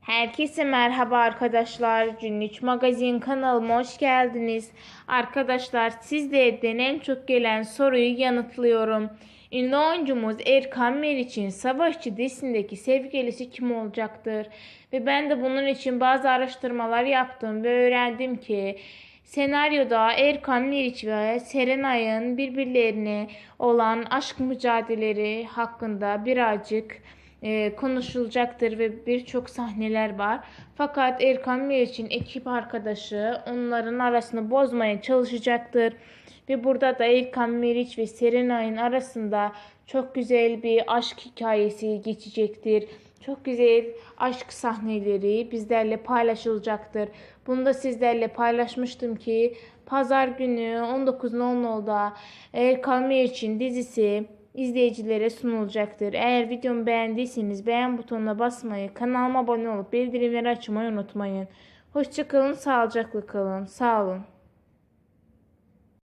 Herkese merhaba arkadaşlar. Günlük Magazin kanalıma hoş geldiniz. Arkadaşlar sizlerden en çok gelen soruyu yanıtlıyorum. Ünlü oyuncumuz Erkan Meriç'in Savaşçı dizisindeki sevgilisi kim olacaktır? Ve ben de bunun için bazı araştırmalar yaptım ve öğrendim ki senaryoda Erkan Meriç ve Serenay'ın birbirlerine olan aşk mücadeleleri hakkında birazcık e, konuşulacaktır ve birçok sahneler var. Fakat Erkan Meriç'in ekip arkadaşı onların arasını bozmaya çalışacaktır. Ve burada da Erkan Meriç ve Serenay'ın arasında çok güzel bir aşk hikayesi geçecektir. Çok güzel aşk sahneleri bizlerle paylaşılacaktır. Bunu da sizlerle paylaşmıştım ki pazar günü 19.00'da Erkan Meriç'in dizisi izleyicilere sunulacaktır. Eğer videomu beğendiyseniz beğen butonuna basmayı, kanalıma abone olup bildirimleri açmayı unutmayın. Hoşçakalın, sağlıcakla kalın. Sağ olun.